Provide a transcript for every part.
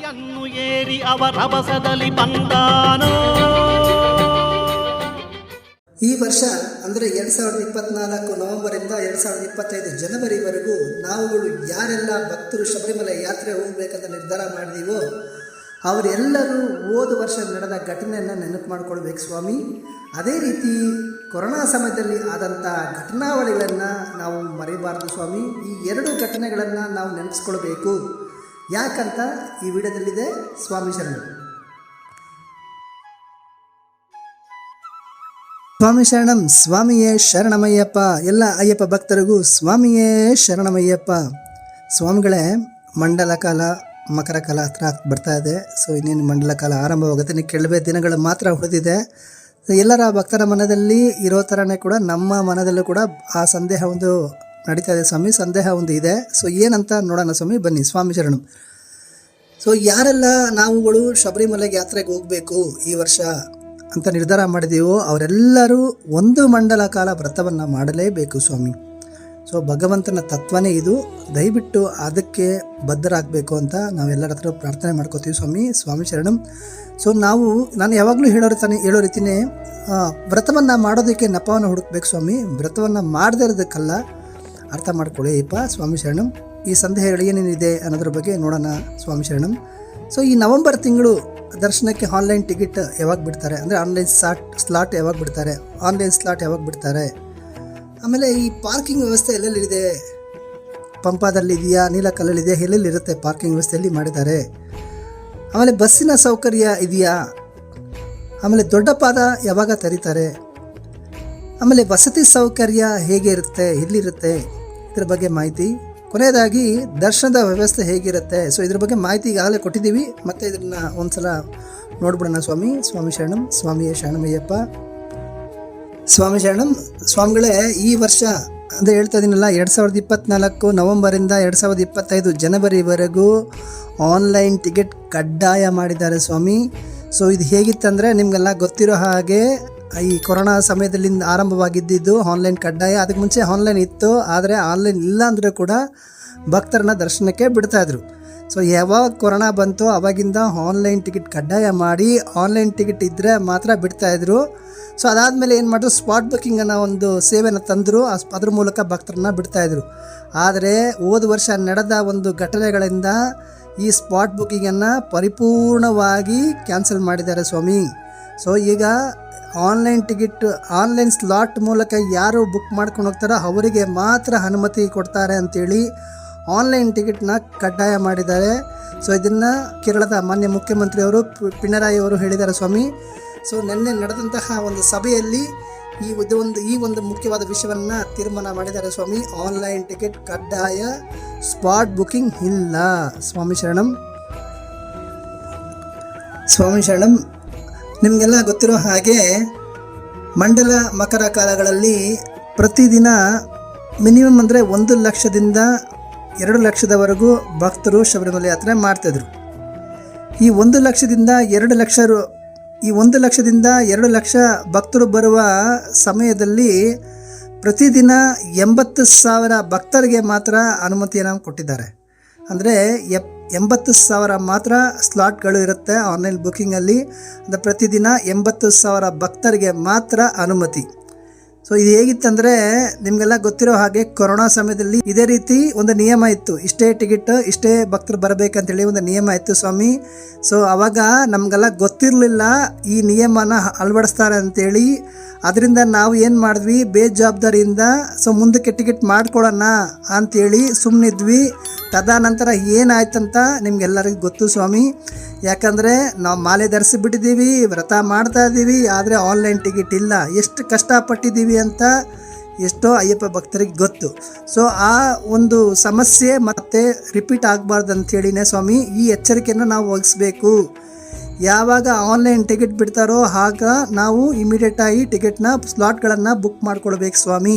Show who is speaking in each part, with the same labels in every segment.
Speaker 1: ಗಿರಿಯನ್ನು ಏರಿ ಅವರವಸದಲ್ಲಿ ಬಂದಾನೋ?
Speaker 2: ಈ ವರ್ಷ ಅಂದರೆ ಎರಡು ಸಾವಿರದ ಇಪ್ಪತ್ನಾಲ್ಕು ನವೆಂಬರಿಂದ ಎರಡು ಸಾವಿರದ ಇಪ್ಪತ್ತೈದು ಜನವರಿವರೆಗೂ ನಾವುಗಳು ಯಾರೆಲ್ಲ ಭಕ್ತರು ಶಬರಿಮಲೆ ಯಾತ್ರೆ ಹೋಗಬೇಕಂತ ನಿರ್ಧಾರ ಮಾಡಿದೀವೋ, ಅವರೆಲ್ಲರೂ ಹೋದ ವರ್ಷ ನಡೆದ ಘಟನೆಯನ್ನು ನೆನಪು ಮಾಡ್ಕೊಳ್ಬೇಕು ಸ್ವಾಮಿ. ಅದೇ ರೀತಿ ಕೊರೋನಾ ಸಮಯದಲ್ಲಿ ಆದಂಥ ಘಟನಾವಳಿಗಳನ್ನು ನಾವು ಮರೆಯಬಾರ್ದು ಸ್ವಾಮಿ. ಈ ಎರಡು ಘಟನೆಗಳನ್ನು ನಾವು ನೆನೆಸ್ಕೊಳ್ಬೇಕು ಯಾಕಂತ ಈ ವಿಡಿಯೋದಲ್ಲಿದೆ ಸ್ವಾಮಿ ಶರಣರು ಸ್ವಾಮಿ ಶರಣಂ, ಸ್ವಾಮಿಯೇ ಶರಣಮಯ್ಯಪ್ಪ. ಎಲ್ಲ ಅಯ್ಯಪ್ಪ ಭಕ್ತರಿಗೂ ಸ್ವಾಮಿಯೇ ಶರಣಮಯ್ಯಪ್ಪ. ಸ್ವಾಮಿಗಳೇ, ಮಂಡಲ ಕಾಲ, ಮಕರ ಕಾಲ ಹತ್ರ ಬರ್ತಾ ಇದೆ. ಸೊ ಇನ್ನೇನು ಮಂಡಲ ಕಾಲ ಆರಂಭವಾಗುತ್ತೆ, ಇನ್ನು ಕೆಲವೇ ದಿನಗಳು ಮಾತ್ರ ಉಳಿದಿದೆ. ಎಲ್ಲರ ಭಕ್ತರ ಮನದಲ್ಲಿ ಇರೋ ಥರನೇ ಕೂಡ ನಮ್ಮ ಮನದಲ್ಲೂ ಕೂಡ ಆ ಸಂದೇಹ ಒಂದು ನಡೀತಾ ಇದೆ. ಸ್ವಾಮಿ, ಸಂದೇಹ ಒಂದು ಇದೆ. ಸೊ ಏನಂತ ನೋಡೋಣ ಸ್ವಾಮಿ, ಬನ್ನಿ, ಸ್ವಾಮಿ ಶರಣಂ. ಸೊ ಯಾರೆಲ್ಲ ನಾವುಗಳು ಶಬರಿಮಲೆಗೆ ಯಾತ್ರೆಗೆ ಹೋಗಬೇಕು ಈ ವರ್ಷ ಅಂತ ನಿರ್ಧಾರ ಮಾಡಿದೀವೋ ಅವರೆಲ್ಲರೂ ಒಂದು ಮಂಡಲ ಕಾಲ ವ್ರತವನ್ನು ಮಾಡಲೇಬೇಕು ಸ್ವಾಮಿ. ಸೊ ಭಗವಂತನ ತತ್ವನೇ ಇದು. ದಯವಿಟ್ಟು ಅದಕ್ಕೆ ಬದ್ಧರಾಗಬೇಕು ಅಂತ ನಾವೆಲ್ಲರ ಹತ್ರ ಪ್ರಾರ್ಥನೆ ಮಾಡ್ಕೋತೀವಿ ಸ್ವಾಮಿ ಸ್ವಾಮಿ ಶರಣಂ. ಸೊ ನಾವು, ನಾನು ಯಾವಾಗಲೂ ಹೇಳೋ ತಾನೆ ಹೇಳೋ ರೀತಿಯೇ ವ್ರತವನ್ನು ಮಾಡೋದಕ್ಕೆ ನೆಪವನ್ನು ಹುಡುಕ್ಬೇಕು ಸ್ವಾಮಿ. ವ್ರತವನ್ನು ಮಾಡದೇ ಇರೋದಕ್ಕಲ್ಲ ಅರ್ಥ ಮಾಡ್ಕೊಳ್ಳಿ. ಇಪ್ಪ ಸ್ವಾಮಿ ಶರಣಂ. ಈ ಸಂದೇಹಗಳು ಏನೇನಿದೆ ಅನ್ನೋದ್ರ ಬಗ್ಗೆ ನೋಡೋಣ ಸ್ವಾಮಿ ಶರಣಂ. ಸೊ ಈ ನವೆಂಬರ್ ತಿಂಗಳು ದರ್ಶನಕ್ಕೆ ಆನ್ಲೈನ್ ಟಿಕೆಟ್ ಯಾವಾಗ ಬಿಡ್ತಾರೆ? ಅಂದರೆ ಆನ್ಲೈನ್ ಸ್ಲಾಟ್ ಸ್ಲಾಟ್ ಯಾವಾಗ ಬಿಡ್ತಾರೆ? ಆನ್ಲೈನ್ ಸ್ಲಾಟ್ ಯಾವಾಗ ಬಿಡ್ತಾರೆ? ಆಮೇಲೆ ಈ ಪಾರ್ಕಿಂಗ್ ವ್ಯವಸ್ಥೆ ಎಲ್ಲೆಲ್ಲಿದೆ? ಪಂಪಾದಲ್ಲಿ ಇದೆಯಾ? ನೀಲಕಲ್ಲಲ್ಲಿದೆಯಾ ಎಲ್ಲೆಲ್ಲಿರುತ್ತೆ ಪಾರ್ಕಿಂಗ್ ವ್ಯವಸ್ಥೆಯಲ್ಲಿ ಮಾಡಿದ್ದಾರೆ? ಆಮೇಲೆ ಬಸ್ಸಿನ ಸೌಕರ್ಯ ಇದೆಯಾ? ಆಮೇಲೆ ದೊಡ್ಡ ಪಾದ ಯಾವಾಗ ತೆರೀತಾರೆ? ಆಮೇಲೆ ವಸತಿ ಸೌಕರ್ಯ ಹೇಗೆ ಇರುತ್ತೆ? ಎಲ್ಲಿರುತ್ತೆ? ಇದ್ರ ಬಗ್ಗೆ ಮಾಹಿತಿ. ಕೊನೆಯದಾಗಿ ದರ್ಶನದ ವ್ಯವಸ್ಥೆ ಹೇಗಿರುತ್ತೆ? ಸೊ ಇದ್ರ ಬಗ್ಗೆ ಮಾಹಿತಿ ಈಗಾಗಲೇ ಕೊಟ್ಟಿದ್ದೀವಿ. ಮತ್ತೆ ಇದನ್ನ ಒಂದ್ಸಲ ನೋಡ್ಬಿಡೋಣ ಸ್ವಾಮಿ. ಸ್ವಾಮಿ ಶರಣಂ, ಸ್ವಾಮಿಯ ಶರಣಮಯ್ಯಪ್ಪ. ಸ್ವಾಮಿ ಶರಣಂ, ಸ್ವಾಮಿಗಳೇ, ಈ ವರ್ಷ ಅಂದರೆ ಹೇಳ್ತಾ ಇದ್ದೀನಲ್ಲ ಎರಡು ಸಾವಿರದ ಇಪ್ಪತ್ತ್ನಾಲ್ಕು ನವಂಬರಿಂದ ಎರಡು ಸಾವಿರದ ಇಪ್ಪತ್ತೈದು ಜನವರಿವರೆಗೂ ಆನ್ಲೈನ್ ಟಿಕೆಟ್ ಕಡ್ಡಾಯ ಮಾಡಿದ್ದಾರೆ ಸ್ವಾಮಿ. ಸೊ ಇದು ಹೇಗಿತ್ತಂದರೆ ನಿಮಗೆಲ್ಲ ಗೊತ್ತಿರೋ ಹಾಗೆ ಈ ಕೊರೋನಾ ಸಮಯದಲ್ಲಿಂದ ಆರಂಭವಾಗಿದ್ದಿದ್ದು ಆನ್ಲೈನ್ ಕಡ್ಡಾಯ. ಅದಕ್ಕೆ ಮುಂಚೆ ಆನ್ಲೈನ್ ಇತ್ತು, ಆದರೆ ಆನ್ಲೈನ್ ಇಲ್ಲ ಅಂದರೂ ಕೂಡ ಭಕ್ತರನ್ನ ದರ್ಶನಕ್ಕೆ ಬಿಡ್ತಾಯಿದ್ರು ಸೊ ಯಾವಾಗ ಕೊರೋನಾ ಬಂತು ಅವಾಗಿಂದ ಆನ್ಲೈನ್ ಟಿಕೆಟ್ ಕಡ್ಡಾಯ ಮಾಡಿ ಆನ್ಲೈನ್ ಟಿಕೆಟ್ ಇದ್ದರೆ ಮಾತ್ರ ಬಿಡ್ತಾಯಿದ್ರು ಸೊ ಅದಾದಮೇಲೆ ಏನು ಮಾಡಿದ್ರು ಸ್ಪಾಟ್ ಬುಕ್ಕಿಂಗ್ ಅನ್ನೋ ಒಂದು ಸೇವೆನ ತಂದರು. ಅದ್ರ ಮೂಲಕ ಭಕ್ತರನ್ನ ಬಿಡ್ತಾಯಿದ್ರು ಆದರೆ ಹೋದ ವರ್ಷ ನಡೆದ ಒಂದು ಘಟನೆಗಳಿಂದ ಈ ಸ್ಪಾಟ್ ಬುಕ್ಕಿಂಗನ್ನು ಪರಿಪೂರ್ಣವಾಗಿ ಕ್ಯಾನ್ಸಲ್ ಮಾಡಿದ್ದಾರೆ ಸ್ವಾಮಿ. ಸೊ ಈಗ ಆನ್ಲೈನ್ ಟಿಕೆಟ್, ಆನ್ಲೈನ್ ಸ್ಲಾಟ್ ಮೂಲಕ ಯಾರು ಬುಕ್ ಮಾಡ್ಕೊಂಡು ಹೋಗ್ತಾರೋ ಅವರಿಗೆ ಮಾತ್ರ ಅನುಮತಿ ಕೊಡ್ತಾರೆ ಅಂತೇಳಿ ಆನ್ಲೈನ್ ಟಿಕೆಟ್ನ ಕಡ್ಡಾಯ ಮಾಡಿದ್ದಾರೆ. ಸೊ, ಇದನ್ನು ಕೇರಳದ ಮಾನ್ಯ ಮುಖ್ಯಮಂತ್ರಿಯವರು ಪಿಣರಾಯಿ ಅವರು ಹೇಳಿದ್ದಾರೆ ಸ್ವಾಮಿ. ಸೊ, ನಿನ್ನೆ ನಡೆದಂತಹ ಒಂದು ಸಭೆಯಲ್ಲಿ ಈ ಒಂದು ಈ ಒಂದು ಮುಖ್ಯವಾದ ವಿಷಯವನ್ನು ತೀರ್ಮಾನ ಮಾಡಿದ್ದಾರೆ ಸ್ವಾಮಿ. ಆನ್ಲೈನ್ ಟಿಕೆಟ್ ಕಡ್ಡಾಯ, ಸ್ಪಾಟ್ ಬುಕ್ಕಿಂಗ್ ಇಲ್ಲ. ಸ್ವಾಮಿ ಶರಣಂ. ಸ್ವಾಮಿ ಶರಣಂ ನಿಮಗೆಲ್ಲ ಗೊತ್ತಿರೋ ಹಾಗೆ ಮಂಡಲ ಮಕರ ಕಾಲಗಳಲ್ಲಿ ಪ್ರತಿದಿನ ಮಿನಿಮಮ್ ಅಂದರೆ ಒಂದು ಲಕ್ಷದಿಂದ ಎರಡು ಲಕ್ಷದವರೆಗೂ ಭಕ್ತರು ಶಬರಿಮಲೆ ಯಾತ್ರೆ ಮಾಡ್ತಿದ್ರು ಈ ಒಂದು ಲಕ್ಷದಿಂದ ಎರಡು ಲಕ್ಷ ಈ ಒಂದು ಲಕ್ಷದಿಂದ ಎರಡು ಲಕ್ಷ ಭಕ್ತರು ಬರುವ ಸಮಯದಲ್ಲಿ ಪ್ರತಿದಿನ ಎಂಬತ್ತು ಸಾವಿರ ಭಕ್ತರಿಗೆ ಮಾತ್ರ ಅನುಮತಿಯನ್ನು ಕೊಟ್ಟಿದ್ದಾರೆ. ಅಂದರೆ ಎಪ್ ಎಂಬತ್ತು ಸಾವಿರ ಮಾತ್ರ ಸ್ಲಾಟ್ಗಳು ಇರುತ್ತೆ ಆನ್ಲೈನ್ ಬುಕ್ಕಿಂಗಲ್ಲಿ ಅಂದರೆ ಪ್ರತಿದಿನ ಎಂಬತ್ತು ಸಾವಿರ ಭಕ್ತರಿಗೆ ಮಾತ್ರ ಅನುಮತಿ. ಸೊ ಇದು ಹೇಗಿತ್ತಂದ್ರೆ ನಿಮಗೆಲ್ಲ ಗೊತ್ತಿರೋ ಹಾಗೆ ಕೊರೋನಾ ಸಮಯದಲ್ಲಿ ಇದೇ ರೀತಿ ಒಂದು ನಿಯಮ ಇತ್ತು. ಇಷ್ಟೇ ಟಿಕೆಟ್ ಇಷ್ಟೇ ಭಕ್ತರು ಬರಬೇಕಂತೇಳಿ ಒಂದು ನಿಯಮ ಇತ್ತು ಸ್ವಾಮಿ. ಸೊ ಅವಾಗ ನಮಗೆಲ್ಲ ಗೊತ್ತಿರಲಿಲ್ಲ ಈ ನಿಯಮನ ಅಳವಡಿಸ್ತಾರೆ ಅಂತೇಳಿ. ಅದರಿಂದ ನಾವು ಏನು ಮಾಡಿದ್ವಿ? ಬೇಜವಾಬ್ದಾರಿಯಿಂದ ಸೊ ಮುಂದಕ್ಕೆ ಟಿಕೆಟ್ ಮಾಡ್ಕೊಳ್ಳೋಣ ಅಂತೇಳಿ ಸುಮ್ಮನಿದ್ವಿ ತದನಂತರ ಏನಾಯ್ತಂತ ನಿಮ್ಗೆಲ್ಲರಿಗೂ ಗೊತ್ತು ಸ್ವಾಮಿ. ಯಾಕಂದರೆ ನಾವು ಮಾಲೆ ಧರಿಸಿಬಿಟ್ಟಿದ್ದೀವಿ ವ್ರತ ಮಾಡ್ತಾ ಇದ್ದೀವಿ, ಆದರೆ ಆನ್ಲೈನ್ ಟಿಕೆಟ್ ಇಲ್ಲ. ಎಷ್ಟು ಕಷ್ಟಪಟ್ಟಿದ್ದೀವಿ ಅಂತ ಎಷ್ಟೋ ಅಯ್ಯಪ್ಪ ಭಕ್ತರಿಗೆ ಗೊತ್ತು. ಸೊ ಆ ಒಂದು ಸಮಸ್ಯೆ ಮತ್ತೆ ರಿಪೀಟ್ ಆಗಬಾರ್ದು ಅಂಥೇಳಿನೇ ಸ್ವಾಮಿ, ಈ ಎಚ್ಚರಿಕೆಯನ್ನು ನಾವು ವಹಿಸ್ಬೇಕು. ಯಾವಾಗ ಆನ್ಲೈನ್ ಟಿಕೆಟ್ ಬಿಡ್ತಾರೋ ಆಗ ನಾವು ಇಮಿಡಿಯೇಟಾಗಿ ಟಿಕೆಟ್ನ ಸ್ಲಾಟ್ಗಳನ್ನು ಬುಕ್ ಮಾಡ್ಕೊಳ್ಬೇಕು ಸ್ವಾಮಿ.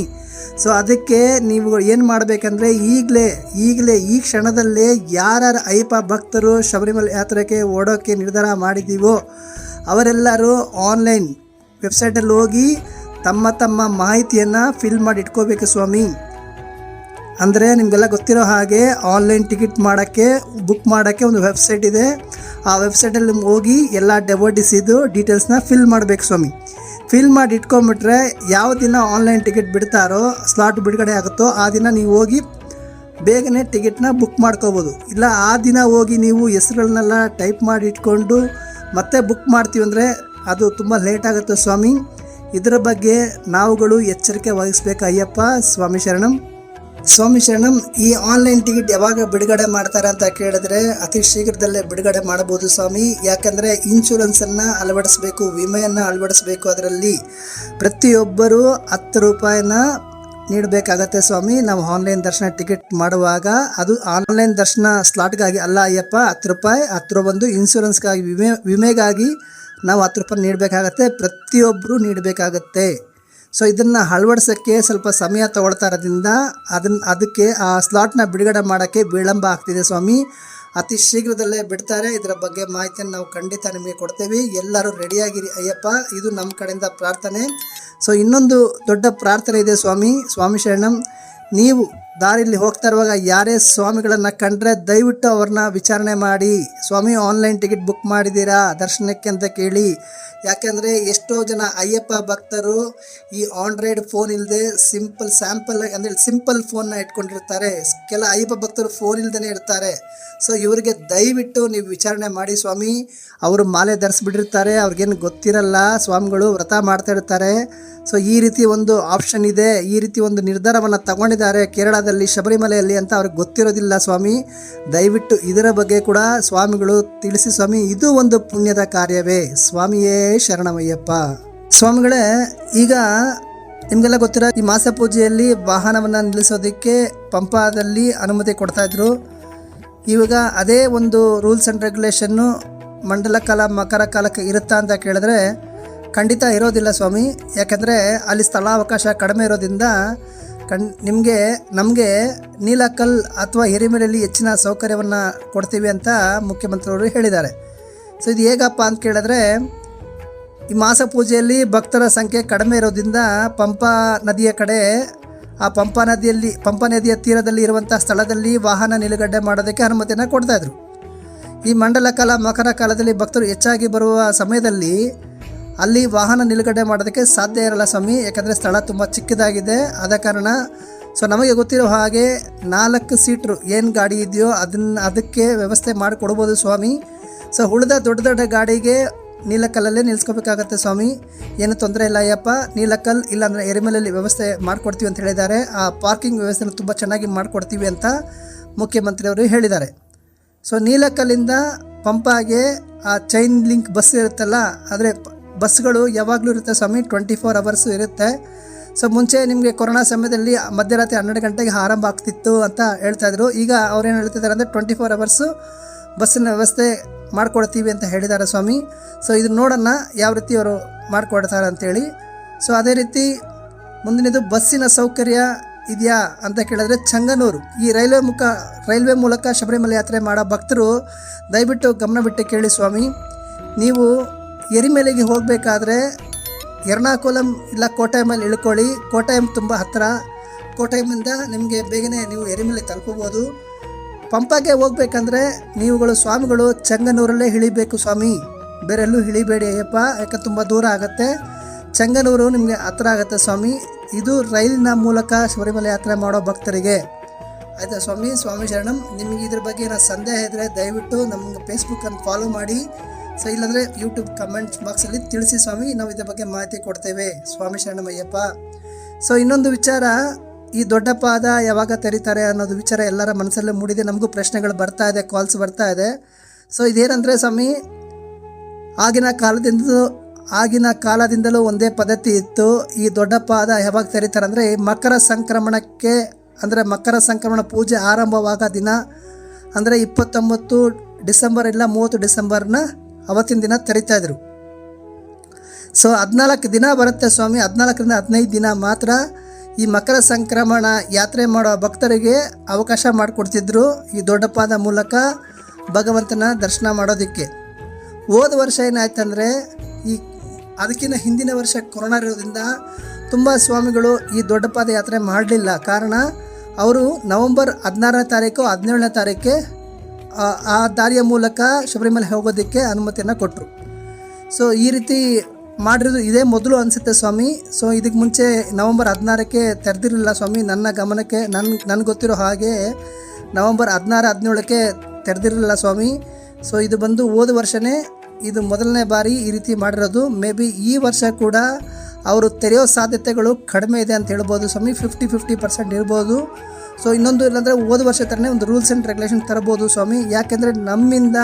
Speaker 2: ಸೊ ಅದಕ್ಕೆ ನೀವು ಏನು ಮಾಡಬೇಕಂದ್ರೆ, ಈಗಲೇ ಈಗಲೇ, ಈ ಕ್ಷಣದಲ್ಲೇ ಯಾರ್ಯಾರು ಅಯ್ಯಪ್ಪ ಭಕ್ತರು ಶಬರಿಮಲೆ ಯಾತ್ರೆಗೆ ಓಡೋಕ್ಕೆ ನಿರ್ಧಾರ ಮಾಡಿದ್ದೀವೋ ಅವರೆಲ್ಲರೂ ಆನ್ಲೈನ್ ವೆಬ್ಸೈಟಲ್ಲಿ ಹೋಗಿ ತಮ್ಮ ತಮ್ಮ ಮಾಹಿತಿಯನ್ನು ಫಿಲ್ ಮಾಡಿ ಇಟ್ಕೋಬೇಕು ಸ್ವಾಮಿ. ಅಂದರೆ ನಿಮಗೆಲ್ಲ ಗೊತ್ತಿರೋ ಹಾಗೆ ಆನ್ಲೈನ್ ಟಿಕೆಟ್ ಮಾಡೋಕ್ಕೆ ಬುಕ್ ಮಾಡೋಕ್ಕೆ ಒಂದು ವೆಬ್ಸೈಟ್ ಇದೆ. ಆ ವೆಬ್ಸೈಟಲ್ಲಿ ಹೋಗಿ ಎಲ್ಲ ಡೆವೋಟಿಸಿದ್ದು ಡೀಟೇಲ್ಸ್ನ ಫಿಲ್ ಮಾಡಬೇಕು ಸ್ವಾಮಿ. ಫಿಲ್ ಮಾಡಿ ಇಟ್ಕೊಂಬಿಟ್ರೆ ಯಾವ ದಿನ ಆನ್ಲೈನ್ ಟಿಕೆಟ್ ಬಿಡ್ತಾರೋ ಸ್ಲಾಟ್ ಬಿಡುಗಡೆ ಆಗುತ್ತೋ ಆ ದಿನ ನೀವು ಹೋಗಿ ಬೇಗನೆ ಟಿಕೆಟ್ನ ಬುಕ್ ಮಾಡ್ಕೋಬೋದು. ಇಲ್ಲ ಆ ದಿನ ಹೋಗಿ ನೀವು ಹೆಸ್ರುಗಳನ್ನೆಲ್ಲ ಟೈಪ್ ಮಾಡಿ ಇಟ್ಕೊಂಡು ಮತ್ತೆ ಬುಕ್ ಮಾಡ್ತೀವಿ ಅಂದರೆ ಅದು ತುಂಬ ಲೇಟ್ ಆಗುತ್ತೆ ಸ್ವಾಮಿ. ಇದರ ಬಗ್ಗೆ ನಾವುಗಳು ಎಚ್ಚರಿಕೆ ವಹಿಸ್ಬೇಕು ಅಯ್ಯಪ್ಪ, ಸ್ವಾಮಿ ಶರಣಂ. ಸ್ವಾಮಿ ಶರಣಂ, ಈ ಆನ್ಲೈನ್ ಟಿಕೆಟ್ ಯಾವಾಗ ಬಿಡುಗಡೆ ಮಾಡ್ತಾರೆ ಅಂತ ಕೇಳಿದ್ರೆ ಅತಿ ಶೀಘ್ರದಲ್ಲೇ ಬಿಡುಗಡೆ ಮಾಡಬಹುದು ಸ್ವಾಮಿ. ಯಾಕಂದರೆ ಇನ್ಶೂರೆನ್ಸನ್ನು ಅಳವಡಿಸಬೇಕು, ವಿಮೆಯನ್ನು ಅಳವಡಿಸಬೇಕು ಅದರಲ್ಲಿ. ಪ್ರತಿಯೊಬ್ಬರು ಹತ್ತು ರೂಪಾಯಿನ ನೀಡಬೇಕಾಗತ್ತೆ ಸ್ವಾಮಿ. ನಾವು ಆನ್ಲೈನ್ ದರ್ಶನ ಟಿಕೆಟ್ ಮಾಡುವಾಗ ಅದು ಆನ್ಲೈನ್ ದರ್ಶನ ಸ್ಲಾಟ್ಗಾಗಿ ಅಲ್ಲ ಅಯ್ಯಪ್ಪ, ಹತ್ತು ರೂಪಾಯಿ. ಹತ್ತು ಬಂದು ಇನ್ಶೂರೆನ್ಸ್ಗಾಗಿ ವಿಮೆ, ವಿಮೆಗಾಗಿ ನಾವು ಹತ್ತು ರೂಪಾಯಿ ನೀಡಬೇಕಾಗತ್ತೆ ಪ್ರತಿಯೊಬ್ಬರು ನೀಡಬೇಕಾಗತ್ತೆ. ಸೊ ಇದನ್ನು ಅಳವಡಿಸೋಕ್ಕೆ ಸ್ವಲ್ಪ ಸಮಯ ತಗೊಳ್ತಾ ಇರೋದ್ರಿಂದ ಅದನ್ನ ಅದಕ್ಕೆ ಆ ಸ್ಲಾಟ್ನ ಬಿಡುಗಡೆ ಮಾಡೋಕ್ಕೆ ವಿಳಂಬ ಆಗ್ತಿದೆ ಸ್ವಾಮಿ. ಅತಿ ಶೀಘ್ರದಲ್ಲೇ ಬಿಡ್ತಾರೆ. ಇದರ ಬಗ್ಗೆ ಮಾಹಿತಿಯನ್ನು ನಾವು ಖಂಡಿತ ನಿಮಗೆ ಕೊಡ್ತೇವೆ. ಎಲ್ಲರೂ ರೆಡಿಯಾಗಿರಿ ಅಯ್ಯಪ್ಪ. ಇದು ನಮ್ಮ ಕಡೆಯಿಂದ ಪ್ರಾರ್ಥನೆ. ಸೊ ಇನ್ನೊಂದು ದೊಡ್ಡ ಪ್ರಾರ್ಥನೆ ಇದೆ ಸ್ವಾಮಿ. ಸ್ವಾಮಿ ಶರಣಂ. ನೀವು ದಾರಿಯಲ್ಲಿ ಹೋಗ್ತಾ ಇರುವಾಗ ಯಾರೇ ಸ್ವಾಮಿಗಳನ್ನು ಕಂಡ್ರೆ ದಯವಿಟ್ಟು ಅವ್ರನ್ನ ವಿಚಾರಣೆ ಮಾಡಿ. ಸ್ವಾಮಿ ಆನ್ಲೈನ್ ಟಿಕೆಟ್ ಬುಕ್ ಮಾಡಿದ್ದೀರಾ? ದರ್ಶನಕ್ಕೆ ಅಂತ ಕೇಳಿ. ಯಾಕೆಂದರೆ ಎಷ್ಟೋ ಜನ ಅಯ್ಯಪ್ಪ ಭಕ್ತರು ಈ ಆಂಡ್ರಾಯ್ಡ್ ಫೋನ್ ಇಲ್ಲದೆ ಸಿಂಪಲ್ ಸ್ಯಾಂಪಲ್ ಅಂದರೆ ಸಿಂಪಲ್ ಫೋನ್ನ ಇಟ್ಕೊಂಡಿರ್ತಾರೆ. ಕೆಲ ಅಯ್ಯಪ್ಪ ಭಕ್ತರು ಫೋನ್ ಇಲ್ಲದೇ ಇರ್ತಾರೆ. ಸೊ ಇವರಿಗೆ ದಯವಿಟ್ಟು ನೀವು ವಿಚಾರಣೆ ಮಾಡಿ ಸ್ವಾಮಿ. ಅವರು ಮಾಲೆ ಧರಿಸ್ಬಿಟ್ಟಿರ್ತಾರೆ, ಅವ್ರಿಗೇನು ಗೊತ್ತಿರಲ್ಲ. ಸ್ವಾಮಿಗಳು ವ್ರತ ಮಾಡ್ತಾ ಇರ್ತಾರೆ. ಸೊ ಈ ರೀತಿ ಒಂದು ಆಪ್ಷನ್ ಇದೆ. ಈ ರೀತಿ ಒಂದು ನಿರ್ಧಾರವನ್ನು ತಗೊಂಡಿದ್ದಾರೆ ಕೇರಳದಲ್ಲಿ ಶಬರಿಮಲೆಯಲ್ಲಿ ಅಂತ ಅವ್ರಿಗೆ ಗೊತ್ತಿರೋದಿಲ್ಲ ಸ್ವಾಮಿ. ದಯವಿಟ್ಟು ಇದರ ಬಗ್ಗೆ ಕೂಡ ಸ್ವಾಮಿಗಳು ತಿಳಿಸಿ ಸ್ವಾಮಿ, ಇದು ಒಂದು ಪುಣ್ಯದ ಕಾರ್ಯವೇ. ಸ್ವಾಮಿಯೇ ಶರಣಮಯ್ಯಪ್ಪ. ಸ್ವಾಮಿಗಳೇ, ಈಗ ನಿಮಗೆಲ್ಲ ಗೊತ್ತಿರೋ ಈ ಮಾಸ ಪೂಜೆಯಲ್ಲಿ ವಾಹನವನ್ನು ನಿಲ್ಲಿಸೋದಕ್ಕೆ ಪಂಪಾದಲ್ಲಿ ಅನುಮತಿ ಕೊಡ್ತಾ ಇದ್ರು. ಇವಾಗ ಅದೇ ಒಂದು ರೂಲ್ಸ್ ಆ್ಯಂಡ್ ರೆಗ್ಯುಲೇಷನ್ನು ಮಂಡಲ ಕಾಲ, ಮಕರ ಕಾಲಕ್ಕೆ ಇರುತ್ತಾ ಅಂತ ಕೇಳಿದ್ರೆ ಖಂಡಿತ ಇರೋದಿಲ್ಲ ಸ್ವಾಮಿ. ಯಾಕೆಂದರೆ ಅಲ್ಲಿ ಸ್ಥಳಾವಕಾಶ ಕಡಿಮೆ ಇರೋದ್ರಿಂದ ಕಣ್ ನಿಮಗೆ, ನಮಗೆ ನೀಲಕಲ್ ಅಥವಾ ಹಿರಿಮೆಲೆಯಲ್ಲಿ ಹೆಚ್ಚಿನ ಸೌಕರ್ಯವನ್ನು ಕೊಡ್ತೀವಿ ಅಂತ ಮುಖ್ಯಮಂತ್ರಿಯವರು ಹೇಳಿದ್ದಾರೆ. ಸೊ ಇದು ಹೇಗಪ್ಪ ಅಂತ ಕೇಳಿದ್ರೆ, ಈ ಮಾಸ ಪೂಜೆಯಲ್ಲಿ ಭಕ್ತರ ಸಂಖ್ಯೆ ಕಡಿಮೆ ಇರೋದ್ರಿಂದ ಪಂಪಾ ನದಿಯ ಕಡೆ, ಆ ಪಂಪಾ ನದಿಯಲ್ಲಿ, ಪಂಪಾ ನದಿಯ ತೀರದಲ್ಲಿ ಇರುವಂಥ ಸ್ಥಳದಲ್ಲಿ ವಾಹನ ನಿಲುಗಡೆ ಮಾಡೋದಕ್ಕೆ ಅನುಮತಿಯನ್ನು ಕೊಡ್ತಾಯಿದ್ರು ಈ ಮಂಡಲ ಕಾಲ, ಮಕರ ಕಾಲದಲ್ಲಿ ಭಕ್ತರು ಹೆಚ್ಚಾಗಿ ಬರುವ ಸಮಯದಲ್ಲಿ ಅಲ್ಲಿ ವಾಹನ ನಿಲುಗಡೆ ಮಾಡೋದಕ್ಕೆ ಸಾಧ್ಯ ಇರಲ್ಲ ಸ್ವಾಮಿ, ಯಾಕಂದರೆ ಸ್ಥಳ ತುಂಬ ಚಿಕ್ಕದಾಗಿದೆ. ಆದ ಕಾರಣ, ಸೊ ನಮಗೆ ಗೊತ್ತಿರೋ ಹಾಗೆ ನಾಲ್ಕು ಸೀಟ್ರು ಏನು ಗಾಡಿ ಇದೆಯೋ ಅದನ್ನು ಅದಕ್ಕೆ ವ್ಯವಸ್ಥೆ ಮಾಡಿಕೊಡ್ಬೋದು ಸ್ವಾಮಿ. ಸೊ ಉಳಿದ ದೊಡ್ಡ ದೊಡ್ಡ ಗಾಡಿಗೆ ನೀಲಕ್ಕಲ್ಲಲ್ಲೇ ನಿಲ್ಸ್ಕೋಬೇಕಾಗತ್ತೆ ಸ್ವಾಮಿ. ಏನು ತೊಂದರೆ ಇಲ್ಲ ಅಯ್ಯಪ್ಪ ನೀಲಕ್ಕಲ್ ಇಲ್ಲಾಂದರೆ ಎರಿಮಲಲ್ಲಿ ವ್ಯವಸ್ಥೆ ಮಾಡಿಕೊಡ್ತೀವಿ ಅಂತ ಹೇಳಿದ್ದಾರೆ. ಆ ಪಾರ್ಕಿಂಗ್ ವ್ಯವಸ್ಥೆನ ತುಂಬ ಚೆನ್ನಾಗಿ ಮಾಡಿಕೊಡ್ತೀವಿ ಅಂತ ಮುಖ್ಯಮಂತ್ರಿಯವರು ಹೇಳಿದ್ದಾರೆ. ಸೊ ನೀಲಕ್ಕಲ್ಲಿಂದ ಪಂಪಾಗೆ ಆ ಚೈನ್ ಲಿಂಕ್ ಬಸ್ ಇರುತ್ತಲ್ಲ, ಆದರೆ ಬಸ್ಗಳು ಯಾವಾಗಲೂ ಇರುತ್ತೆ ಸ್ವಾಮಿ? ಟ್ವೆಂಟಿ ಫೋರ್ ಅವರ್ಸು ಇರುತ್ತೆ. ಸೊ ಮುಂಚೆ ನಿಮಗೆ ಕೊರೋನಾ ಸಮಯದಲ್ಲಿ ಮಧ್ಯರಾತ್ರಿ ಹನ್ನೆರಡು ಗಂಟೆಗೆ ಆರಂಭ ಆಗ್ತಿತ್ತು ಅಂತ ಹೇಳ್ತಾಯಿದ್ರು ಈಗ ಅವ್ರೇನು ಹೇಳ್ತಿದ್ದಾರೆ ಅಂದರೆ ಟ್ವೆಂಟಿ ಫೋರ್ ಅವರ್ಸು ಬಸ್ಸಿನ ವ್ಯವಸ್ಥೆ ಮಾಡ್ಕೊಡ್ತೀವಿ ಅಂತ ಹೇಳಿದ್ದಾರೆ ಸ್ವಾಮಿ. ಸೊ ಇದು ನೋಡೋಣ ಯಾವ ರೀತಿ ಅವರು ಮಾಡಿಕೊಡ್ತಾರೆ ಅಂತೇಳಿ. ಸೊ ಅದೇ ರೀತಿ ಮುಂದಿನದು ಬಸ್ಸಿನ ಸೌಕರ್ಯ ಇದೆಯಾ ಅಂತ ಕೇಳಿದ್ರೆ ಚಂಗನೂರು. ಈ ರೈಲ್ವೆ ಮುಖ, ರೈಲ್ವೆ ಮೂಲಕ ಶಬರಿಮಲೆ ಯಾತ್ರೆ ಮಾಡೋ ಭಕ್ತರು ದಯವಿಟ್ಟು ಗಮನ ಬಿಟ್ಟು ಕೇಳಿ ಸ್ವಾಮಿ. ನೀವು ಎರಿಮೆಲೆಗೆ ಹೋಗಬೇಕಾದ್ರೆ ಎರ್ನಾಕುಲಂ ಇಲ್ಲ ಕೋಟಯಮಲ್ಲಿ ಇಳ್ಕೊಳ್ಳಿ. ಕೋಟಾಯಂ ತುಂಬ ಹತ್ತಿರ ಕೋಟಯಮಿಂದ ನಿಮಗೆ ಬೇಗನೆ ನೀವು ಎರಿಮೆಲೆ ತಲುಪಬೋದು ಪಂಪಾಗೆ ಹೋಗ್ಬೇಕಂದ್ರೆ ನೀವುಗಳು ಸ್ವಾಮಿಗಳು ಚಂಗನೂರಲ್ಲೇ ಇಳಿಬೇಕು ಸ್ವಾಮಿ. ಬೇರೆಲ್ಲೂ ಇಳಿಬೇಡಿ ಅಯ್ಯಪ್ಪ, ಯಾಕೆ ತುಂಬ ದೂರ ಆಗುತ್ತೆ. ಚಂಗನೂರು ನಿಮಗೆ ಹತ್ರ ಆಗುತ್ತೆ ಸ್ವಾಮಿ. ಇದು ರೈಲಿನ ಮೂಲಕ ಶಬರಿಮಲೆ ಯಾತ್ರೆ ಮಾಡೋ ಭಕ್ತರಿಗೆ. ಆಯಿತಾ ಸ್ವಾಮಿ? ಸ್ವಾಮಿ ಶರಣಂ. ನಿಮಗೆ ಇದ್ರ ಬಗ್ಗೆ ಏನಾದ್ರು ಸಂದೇಹ ಇದ್ದರೆ ದಯವಿಟ್ಟು ನಮ್ಗೆ ಫೇಸ್ಬುಕ್ಕನ್ನು ಫಾಲೋ ಮಾಡಿ. ಸೊ ಇಲ್ಲಾಂದರೆ ಯೂಟ್ಯೂಬ್ ಕಮೆಂಟ್ಸ್ ಬಾಕ್ಸಲ್ಲಿ ತಿಳಿಸಿ ಸ್ವಾಮಿ, ನಾವು ಇದ್ರ ಬಗ್ಗೆ ಮಾಹಿತಿ ಕೊಡ್ತೇವೆ. ಸ್ವಾಮಿ ಶರಣಮಯ್ಯಪ್ಪ. ಸೊ ಇನ್ನೊಂದು ವಿಚಾರ, ಈ ದೊಡ್ಡ ಪಾದ ಯಾವಾಗ ತೆರೀತಾರೆ ಅನ್ನೋದು ವಿಚಾರ ಎಲ್ಲರ ಮನಸ್ಸಲ್ಲೇ ಮೂಡಿದೆ. ನಮಗೂ ಪ್ರಶ್ನೆಗಳು ಬರ್ತಾ ಇದೆ ಕಾಲ್ಸ್ ಬರ್ತಾ ಇದೆ. ಸೊ ಇದೇನಂದರೆ ಸ್ವಾಮಿ, ಆಗಿನ ಕಾಲದಿಂದ ಆಗಿನ ಕಾಲದಿಂದಲೂ ಒಂದೇ ಪದ್ಧತಿ ಇತ್ತು. ಈ ದೊಡ್ಡ ಪಾದ ಯಾವಾಗ ತೆರೀತಾರೆ ಅಂದರೆ, ಮಕರ ಸಂಕ್ರಮಣಕ್ಕೆ, ಅಂದರೆ ಮಕರ ಸಂಕ್ರಮಣ ಪೂಜೆ ಆರಂಭವಾಗ ದಿನ, ಅಂದರೆ ಇಪ್ಪತ್ತೊಂಬತ್ತು ಡಿಸೆಂಬರ್ ಇಲ್ಲ ಮೂವತ್ತು ಡಿಸೆಂಬರ್ನ ಅವತ್ತಿನ ದಿನ ತೆರಿತಾಯಿದ್ರು ಸೊ ಹದಿನಾಲ್ಕು ದಿನ ಬರುತ್ತೆ ಸ್ವಾಮಿ. ಹದಿನಾಲ್ಕರಿಂದ ಹದಿನೈದು ದಿನ ಮಾತ್ರ ಈ ಮಕರ ಸಂಕ್ರಮಣ ಯಾತ್ರೆ ಮಾಡೋ ಭಕ್ತರಿಗೆ ಅವಕಾಶ ಮಾಡಿಕೊಡ್ತಿದ್ರು ಈ ದೊಡ್ಡಪಾದ ಮೂಲಕ ಭಗವಂತನ ದರ್ಶನ ಮಾಡೋದಕ್ಕೆ. ಹೋದ ವರ್ಷ ಏನಾಯ್ತಂದರೆ ಈ ಅದಕ್ಕಿಂತ ಹಿಂದಿನ ವರ್ಷ ಕೊರೋನಾ ಇರೋದ್ರಿಂದ ತುಂಬ ಸ್ವಾಮಿಗಳು ಈ ದೊಡ್ಡಪ್ಪದ ಪಾದ ಯಾತ್ರೆ ಮಾಡಲಿಲ್ಲ. ಕಾರಣ, ಅವರು ನವಂಬರ್ ಹದಿನಾರನೇ ತಾರೀಕು, ಹದಿನೇಳನೇ ತಾರೀಕೆ ಆ, ದಾರಿಯ ಮೂಲಕ ಶಬರಿಮಲೆ ಹೋಗೋದಕ್ಕೆ ಅನುಮತಿಯನ್ನು ಕೊಟ್ಟರು ಸೊ ಈ ರೀತಿ ಮಾಡಿರೋದು ಇದೇ ಮೊದಲು ಅನಿಸುತ್ತೆ ಸ್ವಾಮಿ. ಸೊ ಇದಕ್ಕೆ ಮುಂಚೆ ನವಂಬರ್ ಹದಿನಾರಕ್ಕೆ ತೆರೆದಿರಲಿಲ್ಲ ಸ್ವಾಮಿ. ನನ್ನ ಗಮನಕ್ಕೆ ನನ್ನ ನನಗೆ ಗೊತ್ತಿರೋ ಹಾಗೆ ನವಂಬರ್ ಹದಿನಾರು ಹದಿನೇಳಕ್ಕೆ ತೆರೆದಿರಲಿಲ್ಲ ಸ್ವಾಮಿ. ಸೊ ಇದು ಬಂದು ಹೋದ ವರ್ಷವೇ ಇದು ಮೊದಲನೇ ಬಾರಿ ಈ ರೀತಿ ಮಾಡಿರೋದು. ಮೇ ಬಿ ಈ ವರ್ಷ ಕೂಡ ಅವರು ತೆರೆಯೋ ಸಾಧ್ಯತೆಗಳು ಕಡಿಮೆ ಇದೆ ಅಂತ ಹೇಳ್ಬೋದು ಸ್ವಾಮಿ. ಫಿಫ್ಟಿ ಫಿಫ್ಟಿ ಪರ್ಸೆಂಟ್ ಇರ್ಬೋದು ಸೊ ಇನ್ನೊಂದು ಇಲ್ಲಾಂದರೆ ಹೋದ ವರ್ಷ ಥರನೇ ಒಂದು ರೂಲ್ಸ್ ಆ್ಯಂಡ್ ರೆಗ್ಯುಲೇಷನ್ ತರಬೋದು ಸ್ವಾಮಿ. ಯಾಕೆಂದರೆ, ನಮ್ಮಿಂದ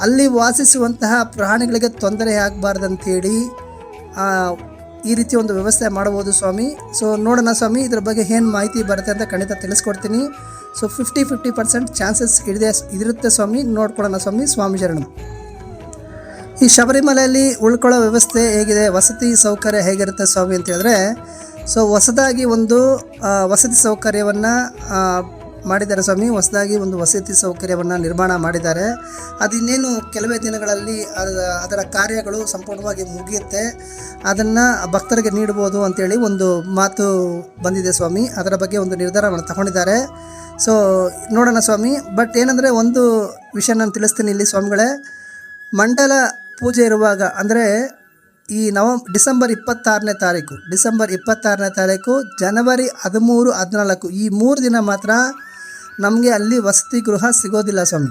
Speaker 2: ಅಲ್ಲಿ ವಾಸಿಸುವಂತಹ ಪ್ರಾಣಿಗಳಿಗೆ ತೊಂದರೆ ಆಗಬಾರ್ದಂತೇಳಿ ಈ ರೀತಿ ಒಂದು ವ್ಯವಸ್ಥೆ ಮಾಡ್ಬೋದು ಸ್ವಾಮಿ. ಸೊ ನೋಡೋಣ ಸ್ವಾಮಿ, ಇದ್ರ ಬಗ್ಗೆ ಏನು ಮಾಹಿತಿ ಬರುತ್ತೆ ಅಂತ ಖಂಡಿತ ತಿಳಿಸ್ಕೊಡ್ತೀನಿ. So fifty fifty percent chances ಇಡಿದೆ ಇರುತ್ತೆ ಸ್ವಾಮಿ. ನೋಡ್ಕೊಳ್ಳೋಣ ಸ್ವಾಮಿ ಸ್ವಾಮಿ ಶರಣಂ. ಈ ಶಬರಿಮಲೆಯಲ್ಲಿ ಉಳ್ಕೊಳ್ಳೋ ವ್ಯವಸ್ಥೆ ಹೇಗಿದೆ? ವಸತಿ ಸೌಕರ್ಯ ಹೇಗಿರುತ್ತೆ ಸ್ವಾಮಿ ಅಂತ ಹೇಳಿದ್ರೆ ಸೊ ಹೊಸದಾಗಿ ಒಂದು ವಸತಿ ಸೌಕರ್ಯವನ್ನು ಮಾಡಿದ್ದಾರೆ ಸ್ವಾಮಿ. ಹೊಸದಾಗಿ ಒಂದು ವಸತಿ ಸೌಕರ್ಯವನ್ನು ನಿರ್ಮಾಣ ಮಾಡಿದ್ದಾರೆ. ಅದಿನ್ನೇನು ಕೆಲವೇ ದಿನಗಳಲ್ಲಿ ಅದ- ಅದರ ಕಾರ್ಯಗಳು ಸಂಪೂರ್ಣವಾಗಿ ಮುಗಿಯುತ್ತೆ. ಅದನ್ನು ಭಕ್ತರಿಗೆ ನೀಡ್ಬೋದು ಅಂತೇಳಿ ಒಂದು ಮಾತು ಬಂದಿದೆ ಸ್ವಾಮಿ. ಅದರ ಬಗ್ಗೆ ಒಂದು ನಿರ್ಧಾರವನ್ನು ತಗೊಂಡಿದ್ದಾರೆ. ಸೊ ನೋಡೋಣ ಸ್ವಾಮಿ. ಬಟ್ ಏನಂದರೆ ಒಂದು ವಿಷಯ ನಾನು ತಿಳಿಸ್ತೀನಿ ಇಲ್ಲಿ ಸ್ವಾಮಿಗಳೇ. ಮಂಡಲ ಪೂಜೆ ಇರುವಾಗ, ಅಂದರೆ ಈ ನವ, ಡಿಸೆಂಬರ್ ಇಪ್ಪತ್ತಾರನೇ ತಾರೀಕು. ಡಿಸೆಂಬರ್ ಇಪ್ಪತ್ತಾರನೇ ತಾರೀಕು, ಜನವರಿ ಹದಿಮೂರು, ಹದಿನಾಲ್ಕು. ಈ ಮೂರು ದಿನ ಮಾತ್ರ ನಮಗೆ ಅಲ್ಲಿ ವಸತಿ ಗೃಹ ಸಿಗೋದಿಲ್ಲ ಸ್ವಾಮಿ.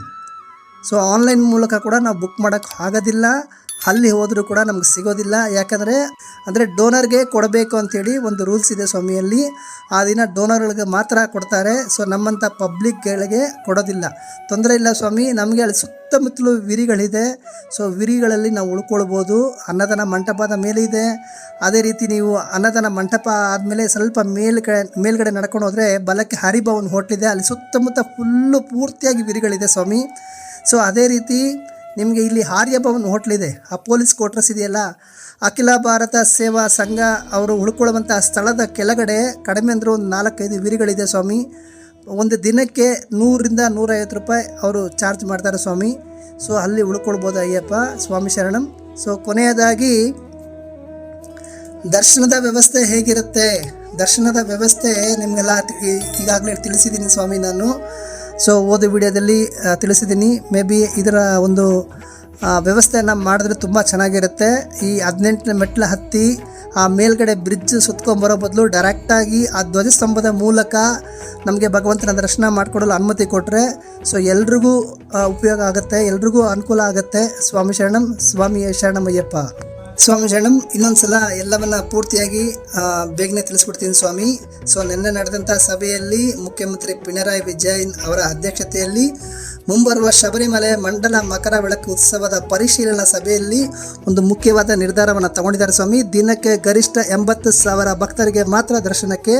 Speaker 2: ಸೊ, ಆನ್ಲೈನ್ ಮೂಲಕ ಕೂಡ ನಾವು ಬುಕ್ ಮಾಡೋಕ್ಕೆ ಆಗೋದಿಲ್ಲ. ಅಲ್ಲಿ ಹೋದರೂ ಕೂಡ ನಮ್ಗೆ ಸಿಗೋದಿಲ್ಲ. ಯಾಕಂದರೆ, ಅಂದರೆ ಡೋನರ್ಗೆ ಕೊಡಬೇಕು ಅಂಥೇಳಿ ಒಂದು ರೂಲ್ಸ್ ಇದೆ ಸ್ವಾಮಿಯಲ್ಲಿ. ಆ ದಿನ ಡೋನರ್ಗಳಿಗೆ ಮಾತ್ರ ಕೊಡ್ತಾರೆ. ಸೊ ನಮ್ಮಂಥ ಪಬ್ಲಿಕ್ಗಳಿಗೆ ಕೊಡೋದಿಲ್ಲ. ತೊಂದರೆ ಇಲ್ಲ ಸ್ವಾಮಿ. ನಮಗೆ ಅಲ್ಲಿ ಸುತ್ತಮುತ್ತಲು ವಿರಿಗಳಿದೆ. ಸೊ ವಿರಿಗಳಲ್ಲಿ ನಾವು ಉಳ್ಕೊಳ್ಬೋದು. ಅನ್ನದಾನ ಮಂಟಪದ ಮೇಲೆ ಇದೆ. ಅದೇ ರೀತಿ ನೀವು ಅನ್ನದಾನ ಮಂಟಪ ಆದಮೇಲೆ ಸ್ವಲ್ಪ ಮೇಲ್ಗಡೆ ಮೇಲ್ಗಡೆ ನಡ್ಕೊಂಡು ಹೋದರೆ ಬಲಕ್ಕೆ ಹರಿಭವನ್ ಹೋಟ್ಲಿದೆ ಅಲ್ಲಿ ಸುತ್ತಮುತ್ತ ಫುಲ್ಲು ಪೂರ್ತಿಯಾಗಿ ವಿರಿಗಳಿದೆ ಸ್ವಾಮಿ. ಸೊ ಅದೇ ರೀತಿ ನಿಮಗೆ ಇಲ್ಲಿ ಆರ್ಯಭವನ್ ಹೋಟ್ಲಿದೆ ಆ ಪೊಲೀಸ್ ಕ್ವಾರ್ಟರ್ಸ್ ಇದೆಯಲ್ಲ? ಅಖಿಲ ಭಾರತ ಸೇವಾ ಸಂಘ ಅವರು ಉಳ್ಕೊಳ್ಳುವಂಥ ಸ್ಥಳದ ಕೆಳಗಡೆ ಕಡಿಮೆ ಅಂದರೆ ಒಂದು ನಾಲ್ಕೈದು ವಿರಿಗಳಿದೆ ಸ್ವಾಮಿ. ಒಂದು ದಿನಕ್ಕೆ ನೂರಿಂದ ನೂರೈವತ್ತು ರೂಪಾಯಿ ಅವರು ಚಾರ್ಜ್ ಮಾಡ್ತಾರೆ ಸ್ವಾಮಿ. ಸೊ ಅಲ್ಲಿ ಉಳ್ಕೊಳ್ಬೋದು ಅಯ್ಯಪ್ಪ? ಸ್ವಾಮಿ ಶರಣಂ. ಸೊ ಕೊನೆಯದಾಗಿ, ದರ್ಶನದ ವ್ಯವಸ್ಥೆ ಹೇಗಿರುತ್ತೆ? ದರ್ಶನದ ವ್ಯವಸ್ಥೆ ನಿಮಗೆಲ್ಲ ಈಗಾಗಲೇ ತಿಳಿಸಿದ್ದೀನಿ ಸ್ವಾಮಿ ನಾನು. ಸೊ ಓದು ವಿಡಿಯೋದಲ್ಲಿ ತಿಳಿಸಿದ್ದೀನಿ ಮೇ ಬಿ ಇದರ ಒಂದು ವ್ಯವಸ್ಥೆಯನ್ನು ಮಾಡಿದ್ರೆ ತುಂಬ ಚೆನ್ನಾಗಿರುತ್ತೆ. ಈ ಹದಿನೆಂಟನೇ ಮೆಟ್ಲ ಹತ್ತಿ, ಆ, ಮೇಲ್ಗಡೆ ಬ್ರಿಡ್ಜ್ ಸುತ್ಕೊಂಬರೋ ಬದಲು ಡೈರೆಕ್ಟಾಗಿ ಆ ಧ್ವಜಸ್ತಂಭದ ಮೂಲಕ ನಮಗೆ ಭಗವಂತನ ದರ್ಶನ ಮಾಡಿಕೊಡಲು ಅನುಮತಿ ಕೊಟ್ಟರೆ ಸೊ ಎಲ್ರಿಗೂ ಉಪಯೋಗ ಆಗುತ್ತೆ, ಎಲ್ರಿಗೂ ಅನುಕೂಲ ಆಗುತ್ತೆ. ಸ್ವಾಮಿ ಶರಣಂ ಸ್ವಾಮಿ ಶರಣಮಯ್ಯಪ್ಪ. ಸ್ವಾಮಿ ಶರಣಂ, ಇನ್ನೊಂದ್ಸಲ ಎಲ್ಲವನ್ನ ಪೂರ್ತಿಯಾಗಿ ಬೇಗನೆ ತಿಳಿಸ್ಬಿಡ್ತೀನಿ ಸ್ವಾಮಿ. ಸೊ, ನಿನ್ನೆ ನಡೆದಂಥ ಸಭೆಯಲ್ಲಿ ಮುಖ್ಯಮಂತ್ರಿ ಪಿಣರಾಯಿ ವಿಜಯನ್ ಅವರ ಅಧ್ಯಕ್ಷತೆಯಲ್ಲಿ ಮುಂಬರುವ ಶಬರಿಮಲೆ ಮಂಡಲ ಮಕರ ಬೆಳಕು ಉತ್ಸವದ ಪರಿಶೀಲನಾ ಸಭೆಯಲ್ಲಿ ಒಂದು ಮುಖ್ಯವಾದ ನಿರ್ಧಾರವನ್ನು ತಗೊಂಡಿದ್ದಾರೆ ಸ್ವಾಮಿ. ದಿನಕ್ಕೆ ಗರಿಷ್ಠ ಎಂಬತ್ತು ಸಾವಿರ ಭಕ್ತರಿಗೆ ಮಾತ್ರ ದರ್ಶನಕ್ಕೆ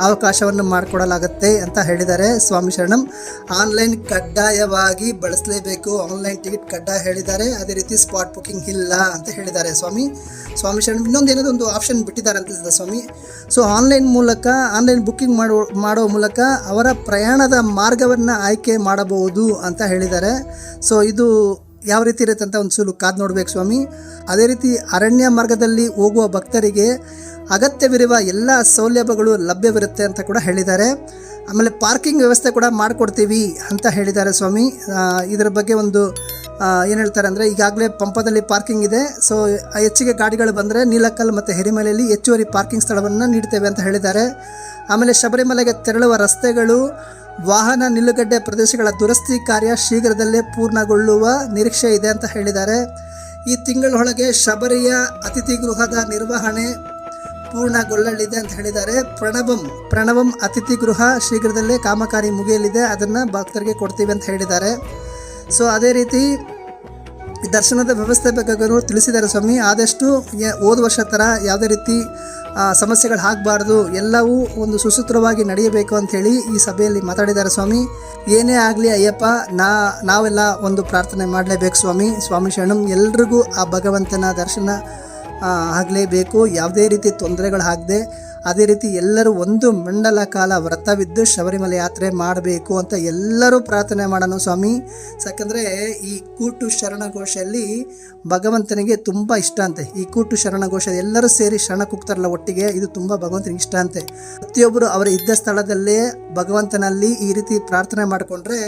Speaker 2: ಅವಕಾಶವನ್ನು ಮಾಡಿಕೊಡಲಾಗುತ್ತೆ ಅಂತ ಹೇಳಿದ್ದಾರೆ ಸ್ವಾಮಿ ಶರಣಂ. ಆನ್ಲೈನ್ ಕಡ್ಡಾಯವಾಗಿ ಬಳಸಲೇಬೇಕು. ಆನ್ಲೈನ್ ಟಿಕೆಟ್ ಕಡ್ಡಾಯ ಹೇಳಿದ್ದಾರೆ. ಅದೇ ರೀತಿ ಸ್ಪಾಟ್ ಬುಕ್ಕಿಂಗ್ ಇಲ್ಲ ಅಂತ ಹೇಳಿದ್ದಾರೆ ಸ್ವಾಮಿ. ಸ್ವಾಮಿ ಶರಣಂ, ಇನ್ನೊಂದು ಏನೋ ಒಂದು ಆಪ್ಷನ್ ಬಿಟ್ಟಿದ್ದಾರೆ ಅಂತ ಸ್ವಾಮಿ. ಸೊ, ಆನ್ಲೈನ್ ಮೂಲಕ, ಆನ್ಲೈನ್ ಬುಕ್ಕಿಂಗ್ ಮಾಡುವ ಮಾಡೋ ಮೂಲಕ ಅವರ ಪ್ರಯಾಣದ ಮಾರ್ಗವನ್ನು ಆಯ್ಕೆ ಮಾಡಬಹುದು ಅಂತ ಹೇಳಿದ್ದಾರೆ. ಸೊ ಇದು ಯಾವ ರೀತಿ ಇರುತ್ತೆ ಅಂತ ಒಂದು ಸುಲು ಕಾದ್ ನೋಡ್ಬೇಕು ಸ್ವಾಮಿ. ಅದೇ ರೀತಿ ಅರಣ್ಯ ಮಾರ್ಗದಲ್ಲಿ ಹೋಗುವ ಭಕ್ತರಿಗೆ ಅಗತ್ಯವಿರುವ ಎಲ್ಲ ಸೌಲಭ್ಯಗಳು ಲಭ್ಯವಿರುತ್ತೆ ಅಂತ ಕೂಡ ಹೇಳಿದ್ದಾರೆ. ಆಮೇಲೆ ಪಾರ್ಕಿಂಗ್ ವ್ಯವಸ್ಥೆ ಕೂಡ ಮಾಡಿಕೊಡ್ತೀವಿ ಅಂತ ಹೇಳಿದ್ದಾರೆ ಸ್ವಾಮಿ. ಇದರ ಬಗ್ಗೆ ಒಂದು ಏನು ಹೇಳ್ತಾರೆ ಅಂದರೆ ಈಗಾಗಲೇ ಪಂಪದಲ್ಲಿ ಪಾರ್ಕಿಂಗ್ ಇದೆ. ಸೊ ಹೆಚ್ಚಿಗೆ ಗಾಡಿಗಳು ಬಂದರೆ ನೀಲಕ್ಕಲ್ ಮತ್ತು ಹೆರಿಮಲೆಯಲ್ಲಿ ಹೆಚ್ಚುವರಿ ಪಾರ್ಕಿಂಗ್ ಸ್ಥಳವನ್ನು ನೀಡ್ತೇವೆ ಅಂತ ಹೇಳಿದ್ದಾರೆ. ಆಮೇಲೆ ಶಬರಿಮಲೆಗೆ ತೆರಳುವ ರಸ್ತೆಗಳು ವಾಹನ ನಿಲುಗಡ್ಡೆ ಪ್ರದೇಶಗಳ ದುರಸ್ತಿ ಕಾರ್ಯ ಶೀಘ್ರದಲ್ಲೇ ಪೂರ್ಣಗೊಳ್ಳುವ ನಿರೀಕ್ಷೆ ಇದೆ ಅಂತ ಹೇಳಿದ್ದಾರೆ. ಈ ತಿಂಗಳೊಳಗೆ ಶಬರಿಯ ಅತಿಥಿ ಗೃಹದ ನಿರ್ವಹಣೆ ಪೂರ್ಣಗೊಳ್ಳಲಿದೆ ಅಂತ ಹೇಳಿದ್ದಾರೆ. ಪ್ರಣವಂ ಪ್ರಣವಂ ಅತಿಥಿ ಗೃಹ ಶೀಘ್ರದಲ್ಲೇ ಕಾಮಕಾರಿ ಮುಗಿಯಲಿದೆ. ಅದನ್ನು ಭಕ್ತರಿಗೆ ಕೊಡ್ತೀವಿ ಅಂತ ಹೇಳಿದ್ದಾರೆ. ಸೊ ಅದೇ ರೀತಿ ದರ್ಶನದ ವ್ಯವಸ್ಥೆ ಬಗ್ಗೆ ತಿಳಿಸಿದ್ದಾರೆ ಸ್ವಾಮಿ. ಆದಷ್ಟು ಹೋದ ವರ್ಷ ಥರ ಯಾವುದೇ ರೀತಿ ಸಮಸ್ಯೆಗಳು ಆಗಬಾರ್ದು, ಎಲ್ಲವೂ ಒಂದು ಸುಸೂತ್ರವಾಗಿ ನಡೆಯಬೇಕು ಅಂಥೇಳಿ ಈ ಸಭೆಯಲ್ಲಿ ಮಾತಾಡಿದ್ದಾರೆ ಸ್ವಾಮಿ. ಏನೇ ಆಗಲಿ ಅಯ್ಯಪ್ಪ, ನಾ, ನಾವೆಲ್ಲ ಒಂದು ಪ್ರಾರ್ಥನೆ ಮಾಡಲೇಬೇಕು ಸ್ವಾಮಿ. ಸ್ವಾಮಿ ಶರಣಂ, ಎಲ್ರಿಗೂ ಆ ಭಗವಂತನ ದರ್ಶನ ಆಗಲೇಬೇಕು. ಯಾವುದೇ ರೀತಿ ತೊಂದರೆಗಳಾಗದೆ ಅದೇ ರೀತಿ ಎಲ್ಲರೂ ಒಂದು ಮಂಡಲ ಕಾಲ ವ್ರತವಿದ್ದು ಶಬರಿಮಲೆ ಯಾತ್ರೆ ಮಾಡಬೇಕು ಅಂತ ಎಲ್ಲರೂ ಪ್ರಾರ್ಥನೆ ಮಾಡೋಣ ಸ್ವಾಮಿ. ಯಾಕಂದರೆ ಈ ಕೂಟು ಶರಣಘೋಷಲ್ಲಿ ಭಗವಂತನಿಗೆ ತುಂಬ ಇಷ್ಟ ಅಂತೆ. ಈ ಕೂಟು ಶರಣಘೋಷ ಎಲ್ಲರೂ ಸೇರಿ ಶರಣ ಕೂಗ್ತಾರಲ್ಲ ಒಟ್ಟಿಗೆ, ಇದು ತುಂಬ ಭಗವಂತನಿಗೆ ಇಷ್ಟ ಅಂತೆ. ಪ್ರತಿಯೊಬ್ಬರು ಅವರ ಇದ್ದ ಸ್ಥಳದಲ್ಲೇ ಭಗವಂತನಲ್ಲಿ ಈ ರೀತಿ ಪ್ರಾರ್ಥನೆ ಮಾಡಿಕೊಂಡ್ರೆ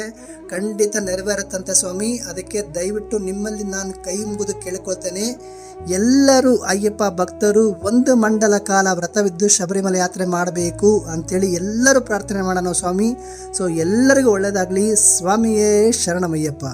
Speaker 2: ಖಂಡಿತ ನೆರವೇರುತ್ತಂತೆ ಸ್ವಾಮಿ. ಅದಕ್ಕೆ ದಯವಿಟ್ಟು ನಿಮ್ಮಲ್ಲಿ ನಾನು ಕೈ ಮುಗಿದು ಕೇಳ್ಕೊಳ್ತೇನೆ. ಎಲ್ಲರೂ ಅಯ್ಯಪ್ಪ ಭಕ್ತರು ಒಂದು ಮಂಡಲ ಕಾಲ ವ್ರತವಿದ್ದು ಶಬರಿಮಲೆ ಯಾತ್ರೆ ಮಾಡಬೇಕು ಅಂತೇಳಿ ಎಲ್ಲರೂ ಪ್ರಾರ್ಥನೆ ಮಾಡೋಣ ಸ್ವಾಮಿ. ಸೊ ಎಲ್ಲರಿಗೂ ಒಳ್ಳೆಯದಾಗಲಿ ಸ್ವಾಮಿಯೇ ಶರಣಮಯ್ಯಪ್ಪ.